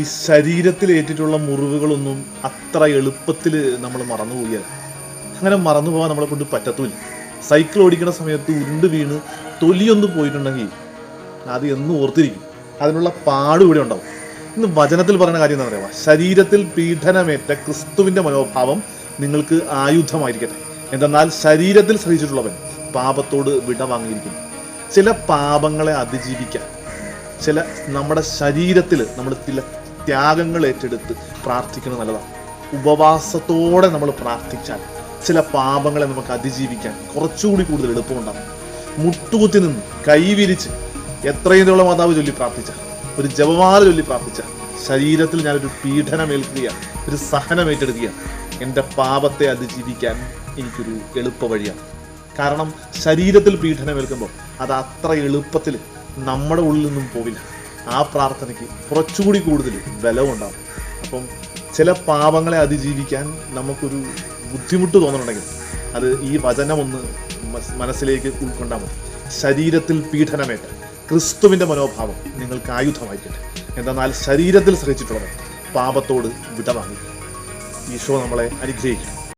ഈ ശരീരത്തിൽ ഏറ്റിട്ടുള്ള മുറിവുകളൊന്നും അത്ര എളുപ്പത്തിൽ നമ്മൾ മറന്നുപോയാൽ അങ്ങനെ മറന്നു പോകാൻ നമ്മളെ കൊണ്ട് പറ്റത്തുമില്ല. സൈക്കിൾ ഓടിക്കുന്ന സമയത്ത് ഉരുണ്ട് വീണ് തൊലിയൊന്ന് പോയിട്ടുണ്ടെങ്കിൽ അത് എന്നും ഓർത്തിരിക്കും. അതിനുള്ള പാട് ഇവിടെ ഉണ്ടാവും. ഇന്ന് വചനത്തിൽ പറയുന്ന കാര്യം എന്താ പറയുക ശരീരത്തിൽ പീഡനമേറ്റ ക്രിസ്തുവിന്റെ മനോഭാവം നിങ്ങൾക്ക് ആയുധമായിരിക്കട്ടെ. എന്തെന്നാൽ ശരീരത്തിൽ സഹിച്ചിട്ടുള്ളവൻ പാപത്തോട് വിട വാങ്ങിയിരിക്കുന്നു. ചില പാപങ്ങളെ അതിജീവിക്കാൻ ചില നമ്മുടെ ശരീരത്തിൽ നമ്മൾ ചില ത്യാഗങ്ങൾ ഏറ്റെടുത്ത് പ്രാർത്ഥിക്കുന്നത് നല്ലതാണ്. ഉപവാസത്തോടെ നമ്മൾ പ്രാർത്ഥിച്ചാൽ ചില പാപങ്ങളെ നമുക്ക് അതിജീവിക്കാൻ കുറച്ചുകൂടി കൂടുതൽ എളുപ്പമുണ്ടാകും. മുട്ടുകുത്തി നിന്ന് കൈവിരിച്ച് എത്രയും തോളം മാതാവ് ചൊല്ലി പ്രാർത്ഥിച്ച ഒരു ജപമാല ചൊല്ലി പ്രാർത്ഥിച്ച ശരീരത്തിൽ ഞാനൊരു പീഡനമേൽക്കുകയാണ് ഒരു സഹനം ഏറ്റെടുക്കുകയാണ് എന്റെ പാപത്തെ അതിജീവിക്കാൻ എനിക്കൊരു എളുപ്പ വഴിയാണ്. കാരണം ശരീരത്തിൽ പീഡനമേൽക്കുമ്പോൾ അത് അത്ര എളുപ്പത്തിൽ നമ്മുടെ ഉള്ളിൽ നിന്നും പോവില്ല. ആ പ്രാർത്ഥനയ്ക്ക് കുറച്ചുകൂടി കൂടുതൽ ബലമുണ്ടാകും. അപ്പം ചില പാപങ്ങളെ അതിജീവിക്കാൻ നമുക്കൊരു ബുദ്ധിമുട്ട് തോന്നുന്നുണ്ടെങ്കിൽ അത് ഈ വചനമൊന്ന് മനസ്സിലേക്ക് ഉൾക്കൊണ്ടാൽ മതി. ശരീരത്തിൽ പീഡനമേറ്റ ക്രിസ്തുവിന്റെ മനോഭാവം നിങ്ങൾക്ക് ആയുധമായിക്കട്ടെ എന്തെന്നാൽ ശരീരത്തിൽ സഹിച്ചിട്ടുള്ളവർ പാപത്തോട് വിടവാങ്ങി. ഈശോ നമ്മളെ അനുഗ്രഹിക്കും